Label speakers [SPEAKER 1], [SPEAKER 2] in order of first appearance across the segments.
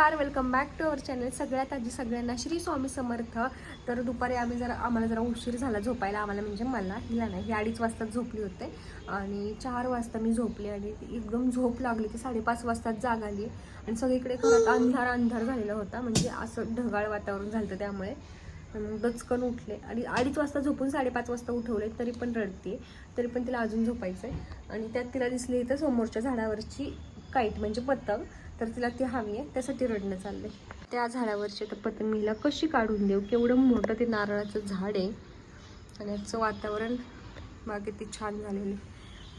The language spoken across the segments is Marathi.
[SPEAKER 1] Welcome back to our channel सगळ्यात आधी सगळ्यांना श्री स्वामी समर्थ. तर दुपारी आम्ही जरा आम्हाला जरा उशीर झाला झोपायला. आम्हाला म्हणजे मला हिला नाही ही अडीच वाजताच झोपली होते. आणि चार वाजता मी झोपली आणि ती एकदम झोप लागली. ती साडेपाच वाजताच जाग आली. आणि सगळीकडे घरात अंधार अंधार झालेला होता. म्हणजे असं ढगाळ वातावरण झालं त्यामुळे. दचकन उठले. आणि अडीच वाजता झोपून साडेपाच वाजता उठवले तरी पण रडते. तरी पण तिला अजून झोपायचं आहे आणि त्यात तिला दिसली इथं समोरच्या झाडावरची काईट म्हणजे पतंग. तर तिला ती हवी आहे त्यासाठी रडणं चाललंय. त्या झाडावरची तर पतंगीला कशी काढून देऊ? केवढं मोठं ते नारळाचं झाड आहे. आणि याचं वातावरण मागे ती छान झालेली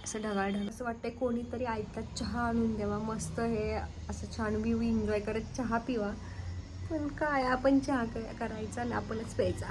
[SPEAKER 1] असं ढगाळ ढगाळ असं वाटतंय कोणीतरी ऐकतात चहा आणून द्यावा. मस्त हे असं छान व्ह्यू एन्जॉय करत चहा पिवा. पण काय आपण चहा क- करायचा आणि आपणच प्यायचा.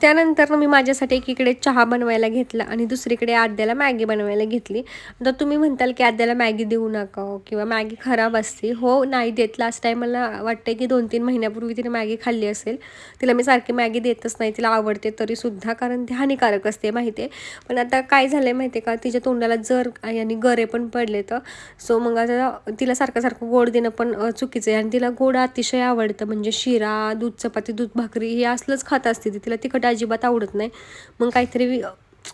[SPEAKER 1] त्यानंतर मी माझ्यासाठी एकीकडे चहा बनवायला घेतला आणि दुसरीकडे आद्याला मॅगी बनवायला घेतली. तर तुम्ही म्हणताल की आद्याला मॅगी देऊ नका किंवा मॅगी खराब असते. हो नाही देत. लास्ट टाईम मला वाटतं की दोन तीन महिन्यापूर्वी तिने मॅगी खाल्ली असेल. तिला मी सारखी मॅगी देतच नाही. तिला आवडते तरीसुद्धा कारण ती हानिकारक असते माहिती आहे पण आता काय झालं आहे माहिती आहे का? तिच्या तोंडाला जर आणि गरे पण पडले तर. सो मग आता तिला सारखं सारखं गोड देणं पण चुकीचं आहे. आणि तिला गोड अतिशय आवडतं. म्हणजे शिरा दूध चपाती दूध भाकरी हे असलंच खात असते ती. तिला तिखट अजिबात आवडत नाही. मग काहीतरी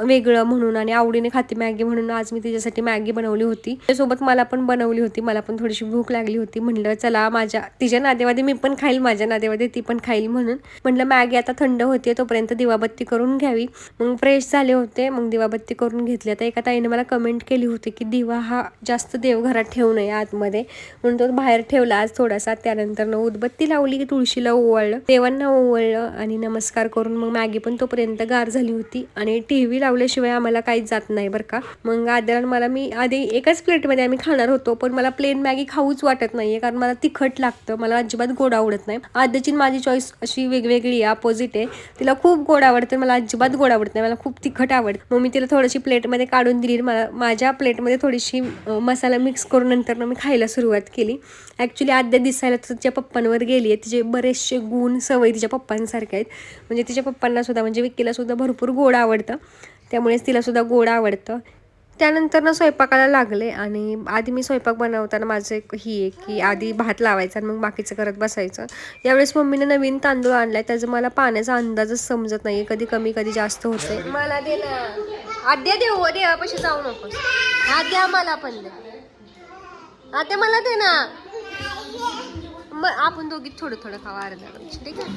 [SPEAKER 1] वेगळं म्हणून आणि आवडीने खाते मॅगी म्हणून आज मी तिच्यासाठी मॅगी बनवली होती. त्यासोबत मला पण बनवली होती. मला पण थोडीशी भूक लागली होती. म्हणलं चला माझ्या तिच्या नादेवादी मी पण खाईल माझ्या नादेवादी ती पण खाईल म्हणून. म्हणलं मॅगी आता थंड होते तोपर्यंत दिवाबत्ती करून घ्यावी. मग फ्रेश झाले होते. मग दिवाबत्ती करून घेतली. आता एका ताईने मला कमेंट केली होती की दिवा हा जास्त देवघरात ठेवू नये आतमध्ये. म्हणून तो बाहेर ठेवला आज थोडासा. त्यानंतर न उदबत्ती लावली की तुळशीला ओवाळलं. देवांना ओवाळलं आणि नमस्कार करून मग मॅगी पण तोपर्यंत गार झाली होती. आणि टी व्ही लावल्याशिवाय आम्हाला काहीच जात नाही बरं का. मग आद्याला मला मी आधी एकाच प्लेटमध्ये आम्ही खाणार होतो पण मला प्लेन मॅगी खाऊच वाटत नाहीये कारण मला तिखट लागतं मला अजिबात गोड आवडत नाही. आद्याची माझी चॉईस अशी वेगवेगळी आहे अपोजिट आहे. तिला खूप गोड आवडते मला अजिबात गोड आवडत नाही मला खूप तिखट आवडतं. मग मी तिला थोडीशी प्लेटमध्ये काढून दिली मला माझ्या प्लेटमध्ये थोडीशी मसाला मिक्स करून नंतर मी खायला सुरुवात केली. ॲक्च्युली आद्या दिसायला तर तिच्या पप्पांवर गेली आहे. तिचे बरेचसे गुण सवयी तिच्या पप्पांसारखे आहेत. म्हणजे तिच्या पप्पांना सुद्धा म्हणजे विक्कीला सुद्धा भरपूर गोड आवडतं. त्यामुळेच तिलासुद्धा गोड आवडतं. त्यानंतर ना स्वयंपाकाला लागले आणि आधी मी स्वयंपाक बनवताना माझं एक ही आहे की आधी भात लावायचा आणि मग बाकीचं करत बसायचं. यावेळेस मम्मीने नवीन तांदूळ आणलाय त्याचं मला पाण्याचा अंदाजच समजत नाही कधी कमी कधी जास्त होते मला दे ना. आद्या देऊ देवापाशी जाऊ नकोस. आद्या मला पण दे. आद्या मला दे ना. मग आपण दोघी थोडं थोडं खावा अर्धा, ठीक आहे?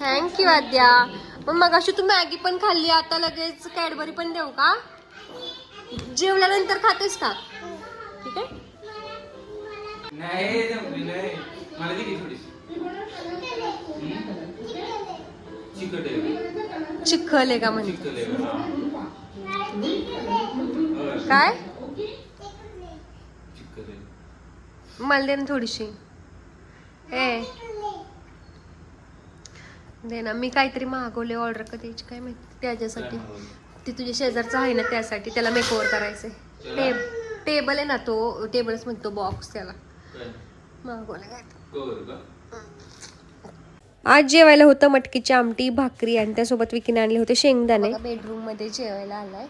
[SPEAKER 1] थँक्यू आद्या मग मग अशी तू मॅगी पण खाल्ली आता लगेच कॅडबरी पण देऊ का? जेवल्यानंतर खातेस का? ठीक आहे?
[SPEAKER 2] नाही जमली नाही मला दिली थोडीशी. चिकट आहे.
[SPEAKER 1] चिखल आहे का म्हणजे. काय? मला दे ना थोडीशी. ए दे ना. मी काहीतरी मागवले ऑर्डर कधीची काय माहिती? त्याच्यासाठी. ती तुझ्या शेजारचा आहे ना त्यासाठी. त्याला मेकओव्हर करायचंय. टेब टेबल आहे ना तो टेबलच म्हणतो बॉक्स त्याला? मागवलं काय आज जेवायला होतं मटकीची आमटी भाकरी आणि त्यासोबत विकीने आणले होते शेंगदाणे. बेडरूममध्ये जेवायला आलाय.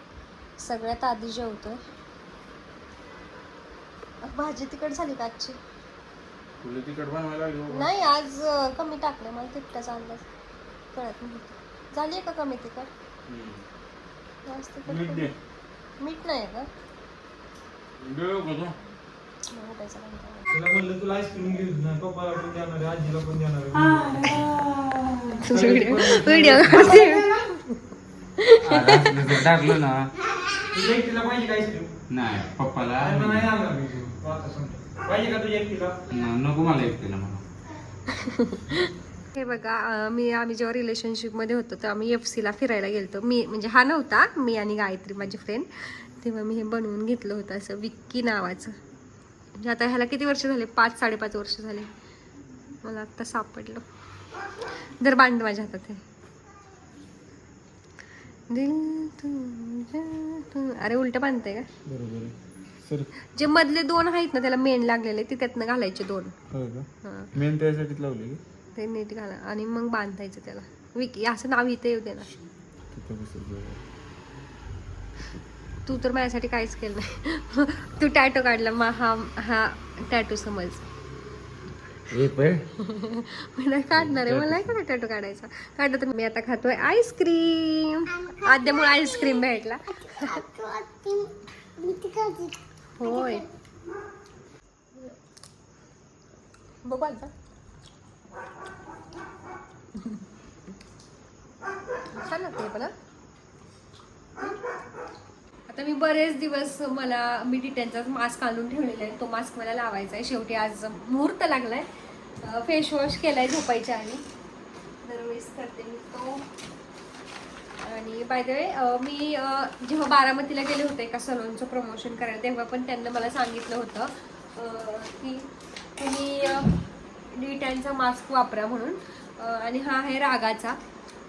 [SPEAKER 1] सगळ्यात आधी जेवतोय. भाजी तिकट झाली का आजची. नाही आज कमी टाकलं मला तिखटाचा अंदाज. कळत नाही. झाली का कमी तिखट. जास्त तिखट
[SPEAKER 2] मीठ
[SPEAKER 1] कमी?
[SPEAKER 2] दे.
[SPEAKER 1] मीठ नाही आहे का?
[SPEAKER 2] देऊ का तू?
[SPEAKER 1] मग उठायचा कंटाळा.
[SPEAKER 3] तुला म्हणलं तुला आईस्क्रीम घेऊन जा पप्पाला पण देणार आहे आजीला पण देणार आहे.
[SPEAKER 1] व्हिडिओ
[SPEAKER 2] असलं टाकलं ना.
[SPEAKER 3] तुझ्या एकटीला पाहिजे का आईस्क्रीम
[SPEAKER 2] नाही पप्पाला.
[SPEAKER 3] नाही आणणार मी. तू आता सांगतो पाहिजे का तुझ्या एकटीला?
[SPEAKER 2] न- नको मला एकटीला मला
[SPEAKER 1] हे बघा मी आम्ही जेव्हा रिलेशनशिपमध्ये होतो तर आम्ही एफ सीला फिरायला गेलतो. मी म्हणजे हा नव्हता मी आणि गायत्री माझी फ्रेंड तेव्हा मी हे बनवून घेतलं होतं असं विक्की नावाचं. म्हणजे आता ह्याला किती वर्ष झाले? पाच साडेपाच वर्ष झाले. मला आत्ता सापडलं. दर बांध माझ्या हातात हे. दिल तू- अरे उलट बांधते का?
[SPEAKER 3] बरोबर
[SPEAKER 1] जे मधले दोन आहेत ना त्याला मेन लागलेले ते त्यातनं घालायचे दोन.
[SPEAKER 3] मेन त्यासाठीच लावली
[SPEAKER 1] ते नीट घाला आणि मग बांधायचं त्याला. विकी असं नाव इथे येऊ दे ना. तू तर माझ्यासाठी काहीच केलं नाही. तू टॅटो काढला मग हा हा टॅटो समज. मी नाही काढणार आहे मला नाही का टॅटू काढायचा. काढलं तर मी आता खातोय आईस्क्रीम आद्यामुळे आईस्क्रीम भेटला. होय. बघू आता. छान लागते मला. आता मी बरेच दिवस मला मी डिटेलचाच मास्क आणून ठेवलेला आहे. तो मास्क मला लावायचा आहे. शेवटी आज मुहूर्त लागलाय. फेस वॉश केलाय झोपायच्या आधी. दरवेळेस करते मी तो. आणि बाय द वे मी जेव्हा बारामतीला गेले होते एका सलूनचं प्रमोशन करायला तेव्हा पण त्यांना मला सांगितलं होतं की तुम्ही डिटॅनचा मास्क वापरा म्हणून. आणि हा आहे रागाचा.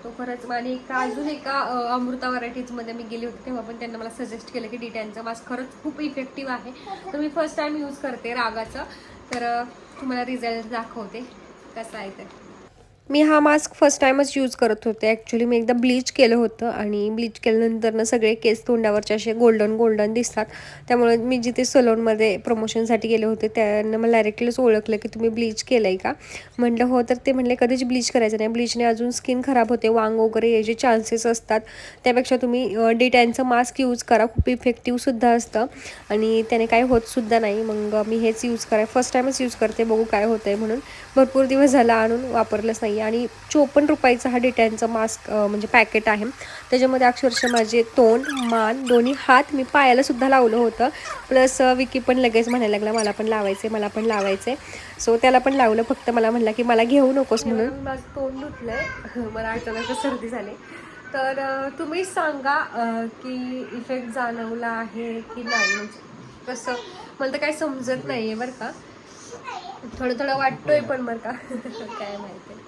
[SPEAKER 1] तो खरंच आणि एका अजून एका अमृता व्हरायटीजमध्ये मी गेले होते तेव्हा पण त्यांना मला सजेस्ट केलं की डिटॅनचा मास्क खरंच खूप इफेक्टिव्ह आहे. तर मी फर्स्ट टाईम यूज करते रागाचा. तर तुम्हाला रिझल्ट दाखवते. कसा आहे ते. मी हा मास्क फर्स्ट टाईमच यूज करत होते. ॲक्च्युली मी एकदा ब्लीच केलं होतं आणि ब्लीच केल्यानंतरनं सगळे केस तोंडावरचे असे गोल्डन गोल्डन दिसतात. त्यामुळे मी जिथे सलोनमध्ये प्रमोशनसाठी गेले होते त्यांना मला डायरेक्टलीच ओळखलं की तुम्ही ब्लीच केलं आहे का? म्हटलं हो. तर ते म्हणले कधीच ब्लीच करायचं नाही. ब्लीचने अजून स्किन खराब होते. वांग वगैरे याचे चान्सेस असतात त्यापेक्षा तुम्ही डिटॅनचं मास्क यूज करा. खूप इफेक्टिव्हसुद्धा असतं. आणि त्याने काय होतसुद्धा नाही. मग मी हेच यूज कराय फर्स्ट टाइमच यूज करते. बघू काय होतं आहे म्हणून. भरपूर दिवस झाला आणून वापरलंच नाही आणि चोपन्न रुपयाचा हा डिटॅनचा मास्क म्हणजे पॅकेट आहे. त्याच्यामध्ये अक्षरशः माझे तोंड मान दोन्ही हात मी पायाला सुद्धा लावलं होतं. प्लस विकी पण लगेच म्हणायला लागला मला पण लावायचे मला पण लावायचे सो त्याला पण लावलं फक्त मला म्हणला की मला घेऊ नकोस म्हणून. माझं तोंड धुतलंय. मला अचानक सर्दी झाली. तर तुम्ही सांगा की इफेक्ट जाणवला आहे की नाही? म्हणजे कसं मला तर काही समजत नाही आहे बरं का. थोडं थोडं वाटतोय पण बरं का. काय माहिती.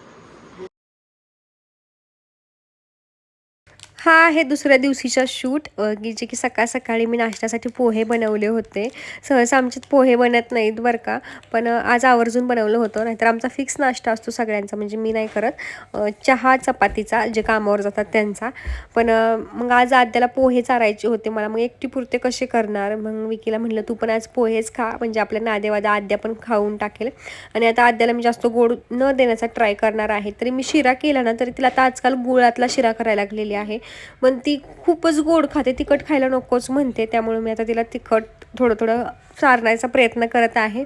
[SPEAKER 1] हा आहे दुसऱ्या दिवशीचा शूट. की जे की सकाळ सकाळी मी नाश्त्यासाठी पोहे बनवले होते. सहसा आमच्यात पोहे बनत नाहीत बरं का. पण आज आवर्जून बनवलं होतं. नाहीतर आमचा फिक्स नाश्ता असतो सगळ्यांचा. म्हणजे मी नाही करत. चहा चपातीचा जे कामावर जातात त्यांचा. पण मग आज आद्याला पोहे चारायचे होते मला. मग एकटी पुरते कसे करणार? मग विकीला म्हटलं तू पण आज पोहेच खा. म्हणजे आपल्या नादेवादा आद्या पण खाऊन टाकेल. आणि आता आद्याला मी जास्त गोड न देण्याचा ट्राय करणार आहे. तरी मी शिरा केला ना तरी तिला आता आजकाल गुळातला शिरा करायला लागलेली आहे. पण ती खूपच गोड खाते तिखट खायला नकोच म्हणते त्यामुळे मी आता तिला तिखट थोडं थोडं चारण्याचा प्रयत्न करत आहे.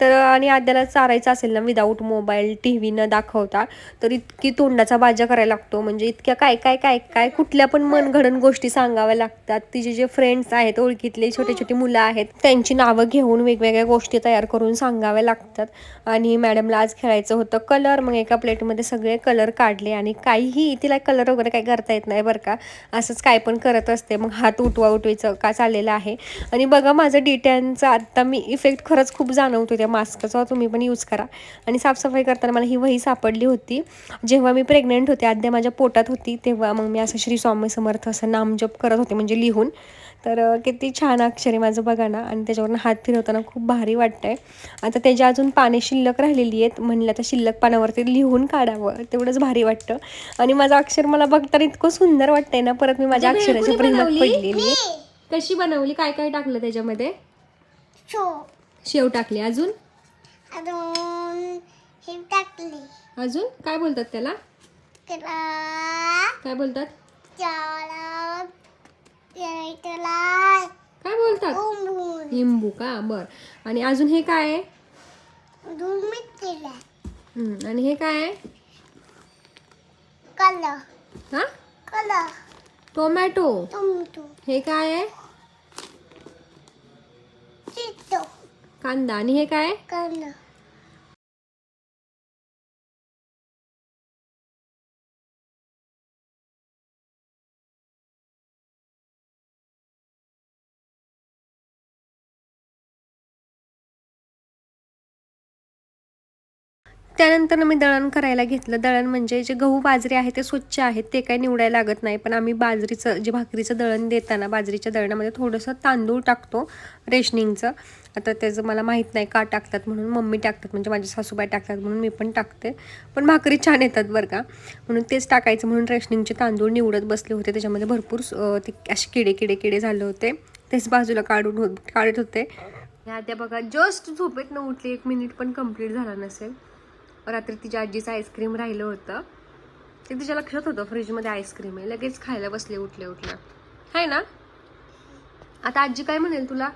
[SPEAKER 1] तर आणि आद्याला चारायचं असेल ना विदाऊट मोबाईल टी व्ही न दाखवता तर इतकी तोंडाचा बाजा करायला लागतो. म्हणजे इतक्या काय काय काय काय कुठल्या पण मनघडण गोष्टी सांगाव्या लागतात. तिचे जे फ्रेंड्स आहेत ओळखीतले छोटे छोटे मुलं आहेत त्यांची नावं घेऊन वेगवेगळ्या गोष्टी तयार करून सांगाव्या लागतात. आणि मॅडमला आज खेळायचं होतं कलर मग एका प्लेटमध्ये सगळे कलर काढले आणि काहीही तिला कलर वगैरे काही करता येत नाही बरं का. असंच काय पण करत असते. मग हात उठवा उठवायचं का चाललेलं आहे. आणि बघा माझं डिटॅनचा आत्ता मी इफेक्ट खरंच खूप जाणवतो त्या मास्कचा तुम्ही पण यूज करा. आणि साफसफाई करताना मला ही वही सापडली होती. जेव्हा मी प्रेग्नेंट होते आद्या माझ्या पोटात होती तेव्हा मग मी असं श्री स्वामी समर्थ असं नामजप करत होते म्हणजे लिहून. तर किती छान अक्षर आहे माझं बघा ना. आणि त्याच्यावरनं हात फिरवताना खूप भारी वाटतंय. आता त्याच्या अजून पाने शिल्लक राहिलेली आहेत. म्हणलं तर शिल्लक पानावरती लिहून काढावं. तेवढंच भारी वाटतं. आणि माझं अक्षर मला बघताना इतकं सुंदर वाटतंय ना. परत मी माझ्या अक्षराच्या प्रेमात? पडलेली. आहे. कशी बनवली? काय काय टाकलं त्याच्यामध्ये?
[SPEAKER 4] शो
[SPEAKER 1] शेव टाकली. अजून?
[SPEAKER 4] अजून हे टाकले.
[SPEAKER 1] अजून? काय बोलतात त्याला? काय बोलतात? काय बोलतात? लिंबू का? बर. आणि अजून हे काय आहे? आणि हे काय आहे?
[SPEAKER 4] कलर.
[SPEAKER 1] हा?
[SPEAKER 4] कलर.
[SPEAKER 1] टोमॅटो.
[SPEAKER 4] टोमॅटो.
[SPEAKER 1] हे काय आहे? कांदा. आणि हे काय? आहे? त्यानंतर मी दळण करायला घेतलं. दळण म्हणजे जे गहू बाजरी आहे ते स्वच्छ आहेत ते काही निवडायला लागत नाही. पण आम्ही बाजरीचं जे भाकरीचं दळण देताना बाजरीच्या दळणामध्ये थोडंसं तांदूळ टाकतो रेशनिंगचं. आता त्याचं मला माहीत नाही का टाकतात म्हणून मम्मी टाकतात म्हणजे माझी सासूबाई टाकतात म्हणून मी पण टाकते. पण भाकरी छान येतात बरं का. म्हणून तेच टाकायचं म्हणून रेशनिंगचे तांदूळ निवडत बसले होते. त्याच्यामध्ये भरपूर ते असे किडे किडे किडे झाले होते. तेच बाजूला काढून काढत होते. ह्या त्या बघा जस्ट झोपेत न उठली एक मिनिट पण कंप्लीट झाला नसेल. रात्री तिच्या आजीचं आईस्क्रीम राहिलं होतं. ते तिच्या लक्षात होतं फ्रीजमध्ये आईस्क्रीम आहे. लगेच खायला बसले उठले उठल्या. आहे ना? आता आजी काय म्हणेल तुला?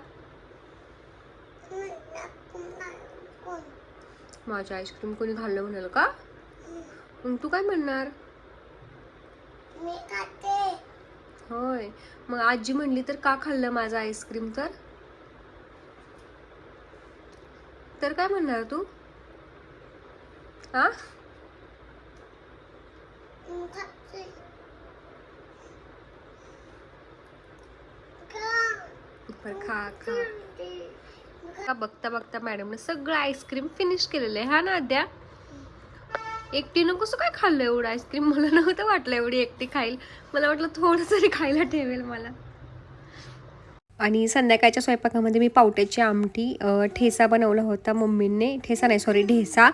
[SPEAKER 1] माझ्या आईस्क्रीम कोणी खाल्लं म्हणाल का? मग तू काय म्हणणार? होय. मग आजी म्हणली तर का खाल्लं माझं आईस्क्रीम तर? तर काय म्हणणार तू? हा? खा बघता बघता मॅडमने सगळं आईस्क्रीम फिनिश केलेलं आहे. हा ना अद्या एकटीनं कसं काय खाल्लं एवढं? आईस्क्रीम मला नव्हतं वाटलं एवढी एकटी खाईल. मला वाटलं थोडं तरी खायला ठेवेल मला. आणि संध्याकाळच्या स्वयंपाकामध्ये मी पावट्याची आमटी ठेसा बनवला होता मम्मीने. ठेसा नाही सॉरी ढेसा.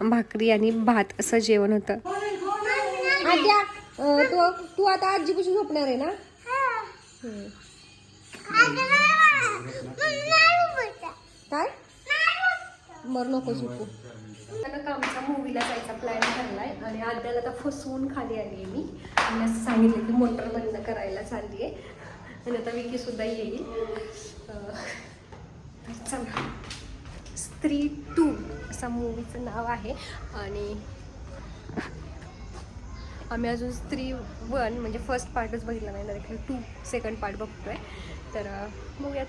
[SPEAKER 1] भाकरी आणि भात असं जेवण होतं. तू तू आता आजीपाशी झोपणार आहे ना. काय? मर नको झोपू. त्यानं आमचा मूवीला जायचा प्लॅन ठरलाय आणि आद्याला आता फसवून खाली आली आहे मी. आणि असं सांगितलं की मोटर बंद करायला चालली आहे. आणि आता विकी सुद्धा येईल. चला. स्त्री टू असं मूवीचं नाव आहे. आणि आम्ही अजून स्त्री वन म्हणजे फर्स्ट पार्टच बघितला नाही. डायरेक्टली टू सेकंड पार्ट बघतोय. तर अं, बघूयात.